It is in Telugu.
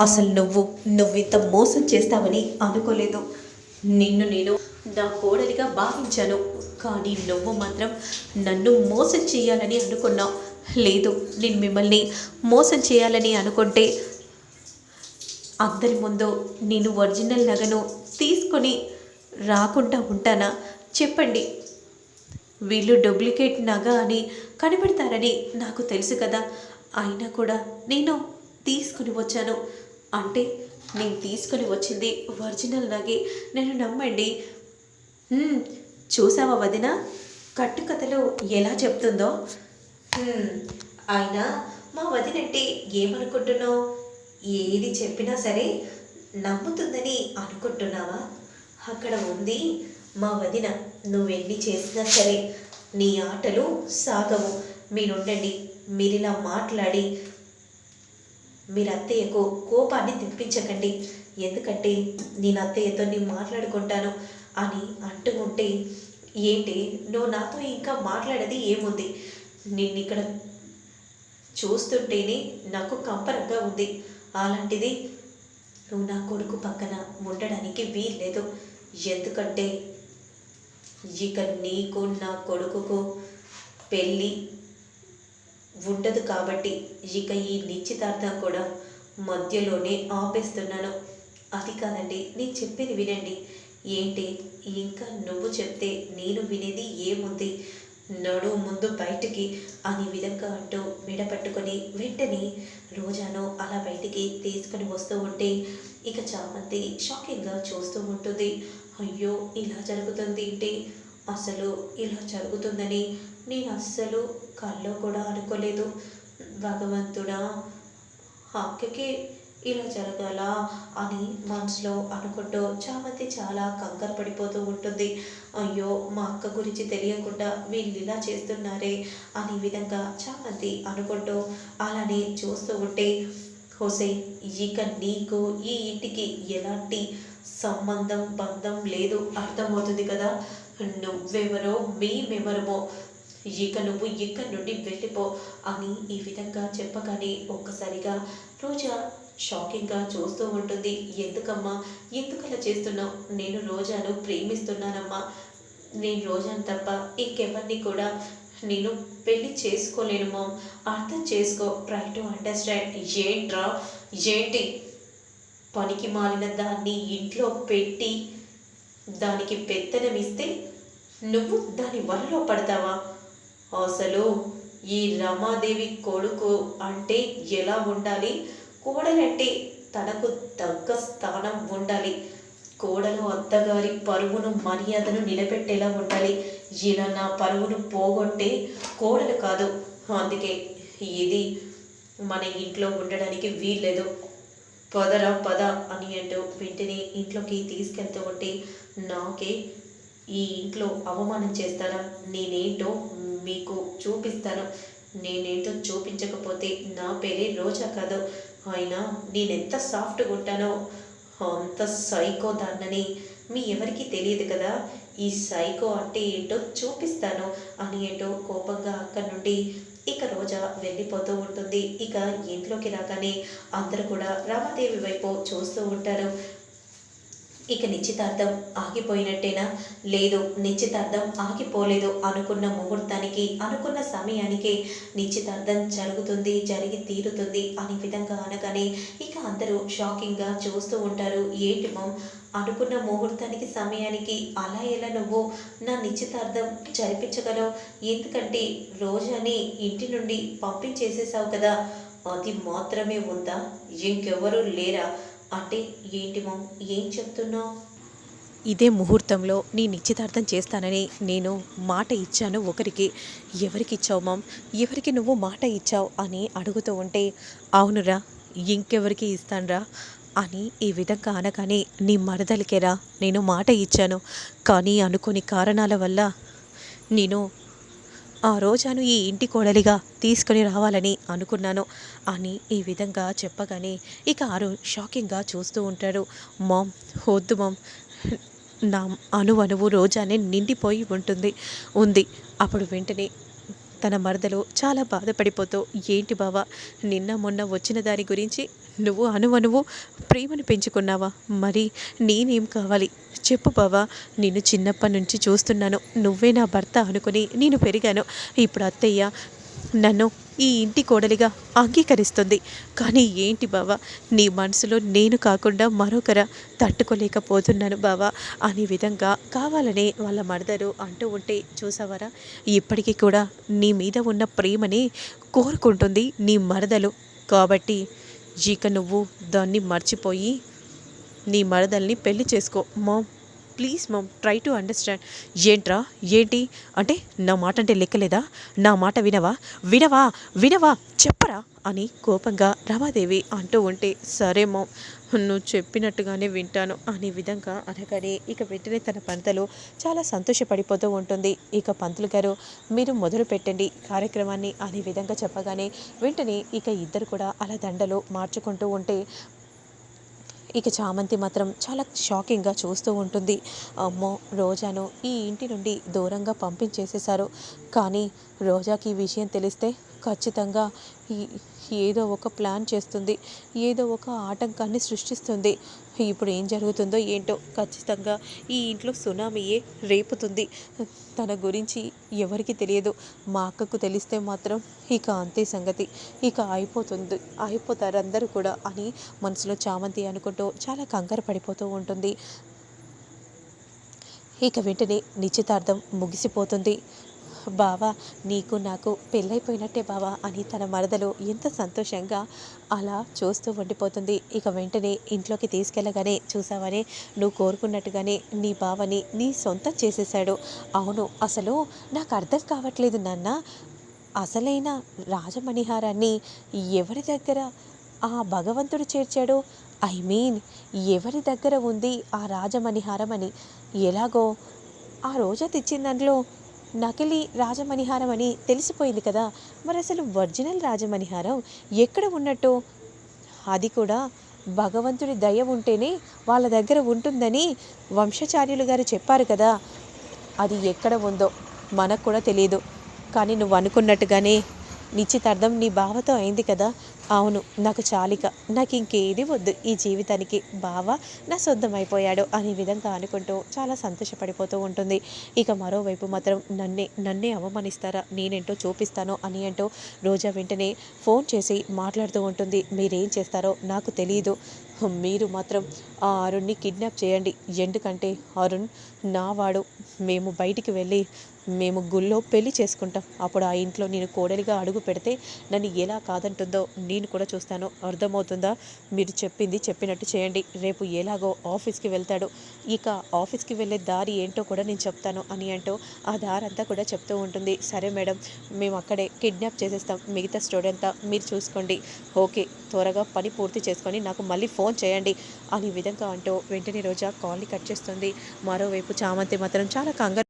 అసలు నువ్వు నువ్వింత మోసం చేస్తావని అనుకోలేదు. నిన్ను నేను నా కోడలిగా భావించాను. కానీ నువ్వు మాత్రం నన్ను మోసం చేయాలని అనుకున్నావు. లేదు నేను మిమ్మల్ని మోసం చేయాలని అనుకుంటే అందరి ముందు నేను ఒరిజినల్ నగను తీసుకొని రాకుండా ఉంటానా? చెప్పండి. వీళ్ళు డూప్లికేట్ నగ అని కనిపెడతారని నాకు తెలుసు కదా. అయినా కూడా నేను తీసుకుని వచ్చాను. అంటే నేను తీసుకొని వచ్చింది ఒరిజినల్ నగే. నేను నమ్మండి. చూసావా వదిన? కట్టుకథలు ఎలా చెప్తుందో? ఆయన అయినా మా వదినంటే ఏమనుకుంటున్నావు? ఏది చెప్పినా సరే నమ్ముతుందని అనుకుంటున్నావా? అక్కడ ఉంది మా వదిన. నువ్వెన్ని చేసినా సరే నీ ఆటలు సాగవు. మీరుండండి. మీరిలా మాట్లాడి మీరు అత్తయ్యకు కోపాన్ని తెప్పించకండి. ఎందుకంటే నేను అత్తయ్యతో నేను మాట్లాడుకుంటాను అని అంటూ ఉంటే ఏంటి నువ్వు నాతో ఇంకా మాట్లాడేది ఏముంది? నిన్ను ఇక్కడ చూస్తుంటేనే నాకు కంపరంగా ఉంది. అలాంటిది నువ్వు నా కొడుకు పక్కన ఉండడానికి వీల్లేదు. ఎందుకంటే ఇక నీకు నా కొడుకుకు పెళ్ళి ఉండదు కాబట్టి ఇక ఈ నిశ్చితార్థం కూడా మధ్యలోనే ఆపేస్తున్నాను. అది కాదండి నేను చెప్పేది వినండి. ఏంటి? ఇంకా నువ్వు చెప్తే నేను వినేది ఏముంది? నడు ముందు బయటికి అని విధంగా అంటూ విడపట్టుకొని వెంటనే రోజాను అలా బయటికి తీసుకుని వస్తూ ఉంటే ఇక చామంతి షాకింగ్గా చూస్తూ ఉంటుంది. అయ్యో ఇలా జరుగుతుంది ఏంటి అసలు ఇలా జరుగుతుందని నేను అస్సలు కల్లో కూడా అనుకోలేదు. భగవంతుడా అక్కకి ఇలా జరగాల అని మనసులో అనుకుంటూ చామంతి చాలా కంగారు పడిపోతూ ఉంటుంది. అయ్యో మా అక్క గురించి తెలియకుండా వీళ్ళు ఇలా చేస్తున్నారే అనే విధంగా చామంతి అనుకుంటూ అలానే చూస్తూ ఉంటే హోసే ఇక నీకు ఈ ఇంటికి ఎలాంటి సంబంధం బంధం లేదు అర్థమవుతుంది కదా? నువ్వెవరో మేమెవరమో ఇక నువ్వు ఇక్కడి నుండి వెళ్ళిపో అని ఈ విధంగా చెప్పగానే ఒక్కసారిగా రోజా షాకింగ్గా చూస్తూ ఉంటుంది. ఎందుకమ్మా? ఎందుకలా చేస్తున్నావు? నేను రోజాను ప్రేమిస్తున్నానమ్మా. నేను రోజాను తప్ప ఇంకెవరిని కూడా నేను పెళ్ళి చేసుకోలేనుమో. అర్థం చేసుకో. ట్రై టు అండర్స్టాండ్ ఏంట్రా? ఏంటి? పనికి మాలిన దాన్ని ఇంట్లో పెట్టి దానికి పెత్తనం ఇస్తే నువ్వు దాని వలలో పడతావా? అసలు ఈ రమాదేవి కొడుకు అంటే ఎలా ఉండాలి? కోడలంటే తనకు తగ్గ స్థానం ఉండాలి. కోడలు అత్తగారి పరువును మర్యాదను నిలబెట్టేలా ఉండాలి. ఇలా నా పరువును పోగొట్టే కోడలు కాదు. అందుకే ఇది మన ఇంట్లో ఉండడానికి వీల్లేదు. పదరా పద అని అంటూ వెంటనే ఇంట్లోకి తీసుకెళ్తూ ఉంటే నాకే ఈ ఇంట్లో అవమానం చేస్తారా నేనేంటో మీకు చూపిస్తాను. నేనేంటో చూపించకపోతే నా పేరే రోజా కాదు. అయినా నేనెంత సాఫ్ట్గా ఉంటానో అంత సైకో దాన్నని మీ ఎవరికీ తెలియదు కదా. ఈ సైకో అంటే ఏంటో చూపిస్తాను అని ఏంటో కోపంగా అక్కడి నుండి ఇక రోజా వెళ్ళిపోతూ ఉంటుంది. ఇక ఇంట్లోకి రాగానే అందరూ కూడా రామదేవి వైపు చూస్తూ ఉంటారు. ఇక నిశ్చితార్థం ఆగిపోయినట్టేనా? లేదు నిశ్చితార్థం ఆగిపోలేదు అనుకున్న ముహూర్తానికి అనుకున్న సమయానికి నిశ్చితార్థం జరుగుతుంది జరిగి తీరుతుంది అనే విధంగా అనగానే ఇక అందరూ షాకింగ్గా చూస్తూ ఉంటారు. ఏంటి మమ్? అనుకున్న ముహూర్తానికి సమయానికి అలా ఎలా నువ్వు నా నిశ్చితార్థం జరిపించగలవు? ఎందుకంటే రోజాని ఇంటి నుండి పంపించేసేసావు కదా అది మాత్రమే ఉందా? ఇంకెవరూ లేరా? అంటే ఏంటి మా ఏం చెప్తున్నావు? ఇదే ముహూర్తంలో నీ నిశ్చితార్థం చేస్తానని నేను మాట ఇచ్చాను ఒకరికి. ఎవరికి ఇచ్చావు మామ్ ఎవరికి నువ్వు మాట ఇచ్చావు అని అడుగుతూ ఉంటే అవునురా ఇంకెవరికి ఇస్తానురా? అని ఈ విధంగా అనగానే నీ మరదలికేరా నేను మాట ఇచ్చాను. కానీ అనుకోని కారణాల వల్ల నేను ఆ రోజాను ఈ ఇంటి కోడలిగా తీసుకొని రావాలని అనుకున్నాను అని ఈ విధంగా చెప్పగానే ఇక ఆరు షాకింగ్గా చూస్తూ ఉంటాడు. మామ్ వద్దు మామ్. నా అణువణువు రోజానే నిండిపోయి ఉంటుంది. ఉంది. అప్పుడు వెంటనే తన మరదలు చాలా బాధపడిపోతూ ఏంటి బావా నిన్న మొన్న వచ్చిన దాని గురించి నువ్వు అనువనువు ప్రేమను పెంచుకున్నావా? మరి నేనేం కావాలి? చెప్పు బావా నిన్ను చిన్నప్పటి నుంచి చూస్తున్నాను. నువ్వే నా భర్త అనుకుని నేను పెరిగాను. ఇప్పుడు అత్తయ్య నన్ను ఈ ఇంటి కోడలిగా అంగీకరిస్తుంది. కానీ ఏంటి బావా? నీ మనసులో నేను కాకుండా మరొకర తట్టుకోలేకపోతున్నాను బావా. అనే విధంగా కావాలనే వాళ్ళ మరదలు అంటూ ఉంటే చూసావారా? ఇప్పటికీ కూడా నీ మీద ఉన్న ప్రేమని కోరుకుంటుంది నీ మరదలు. కాబట్టి జీక నువ్వు దాన్ని మర్చిపోయి నీ మరదల్ని పెళ్ళి చేసుకో mom. Please mum try to understand ఏంట్రా? ఏంటి? అంటే నా మాట అంటే లెక్కలేదా? నా మాట వినవా? వినవా? వినవా? చెప్పరా? అని కోపంగా రమాదేవి అంటూ ఉంటే సరే మమ్ నువ్వు చెప్పినట్టుగానే వింటాను అనే విధంగా అనగానే ఇక వెంటనే తన పంతలు చాలా సంతోషపడిపోతూ ఉంటుంది. ఇక పంతులు గారు మీరు మొదలు పెట్టండి కార్యక్రమాన్ని అనే విధంగా చెప్పగానే వెంటనే ఇక ఇద్దరు కూడా అలా దండలు మార్చుకుంటూ ఉంటే ఇక చామంతి మాత్రం చాలా షాకింగ్గా చూస్తూ ఉంటుంది. అమ్మో రోజాను ఈ ఇంటి నుండి దూరంగా పంపించేసేశారు. కానీ రోజాకి ఈ విషయం తెలిస్తే ఖచ్చితంగా ఈ ఏదో ఒక ప్లాన్ చేస్తుంది ఏదో ఒక ఆటంకాన్ని సృష్టిస్తుంది. ఇప్పుడు ఏం జరుగుతుందో ఏంటో ఖచ్చితంగా ఈ ఇంట్లో సునామీయే రేపుతుంది. తన గురించి ఎవరికి తెలియదు. మా అక్కకు తెలిస్తే మాత్రం ఇక అంతే సంగతి. ఇక అయిపోతుంది అయిపోతారు అందరూ కూడా అని మనసులో చామంతి అనుకుంటూ చాలా కంగారు పడిపోతూ ఉంటుంది. ఇక వెంటనే నిశ్చితార్థం ముగిసిపోతుంది. బావా నీకు నాకు పెళ్ళైపోయినట్టే బావా అని తన మరదలు ఎంత సంతోషంగా అలా చూస్తూ ఉండిపోతుంది. ఇక వెంటనే ఇంట్లోకి తీసుకెళ్ళగానే చూసావని నువ్వు కోరుకున్నట్టుగానే నీ బావని నీ సొంతం చేసేసాడు అవును అసలు నాకు అర్థం కావట్లేదు నాన్న. అసలైన రాజమణిహారాన్ని ఎవరి దగ్గర ఆ భగవంతుడు చేర్చాడు? ఐ మీన్ ఎవరి దగ్గర ఉంది ఆ రాజమణిహారం అని? ఎలాగో ఆ రోజా తెచ్చిన దాంట్లో నకిలీ రాజమణిహారం అని తెలిసిపోయింది కదా. మరి అసలు ఒరిజినల్ రాజమణిహారం ఎక్కడ ఉన్నట్టు? అది కూడా భగవంతుడి దయ ఉంటేనే వాళ్ళ దగ్గర ఉంటుందని వంశాచార్యులు గారు చెప్పారు కదా. అది ఎక్కడ ఉందో మనకు కూడా తెలియదు కానీ నువ్వు అనుకున్నట్టుగానే నిశ్చితార్థం నీ బావతో అయింది కదా? అవును నాకు చాలిక. నాకు ఇంకేది వద్దు. ఈ జీవితానికి బావ నా సొంతం అయిపోయాడు అనే విధంగా అనుకుంటూ చాలా సంతోషపడిపోతూ ఉంటుంది. ఇక మరోవైపు మాత్రం నన్నే నన్నే అవమానిస్తారా? నేనేంటో చూపిస్తాను అని అంటూ రోజా వెంటనే ఫోన్ చేసి మాట్లాడుతూ ఉంటుంది. మీరేం చేస్తారో నాకు తెలియదు మీరు మాత్రం ఆ అరుణ్ని కిడ్నాప్ చేయండి. ఎందుకంటే అరుణ్ నావాడు మేము బయటికి వెళ్ళి మేము గుళ్ళో పెళ్ళి చేసుకుంటాం. అప్పుడు ఆ ఇంట్లో నేను కోడలిగా అడుగు పెడితే నన్ను ఎలా కాదంటుందో నేను కూడా చూస్తాను. అర్థమవుతుందా? మీరు చెప్పింది చెప్పినట్టు చేయండి. రేపు ఎలాగో ఆఫీస్కి వెళ్తాడు. ఇక ఆఫీస్కి వెళ్ళే దారి ఏంటో కూడా నేను చెప్తాను అని అంటూ ఆ దారి అంతా కూడా చెప్తూ ఉంటుంది. సరే మేడం మేము అక్కడే కిడ్నాప్ చేసేస్తాం. మిగతా స్టోరీ అంతా మీరు చూసుకోండి. ఓకే త్వరగా పని పూర్తి చేసుకొని నాకు మళ్ళీ ఫోన్ చేయండి అని విధంగా అంటూ వెంటనే రోజా కాల్ని కట్ చేస్తుంది. మరోవైపు చామంతి మాత్రం చాలా కంగారు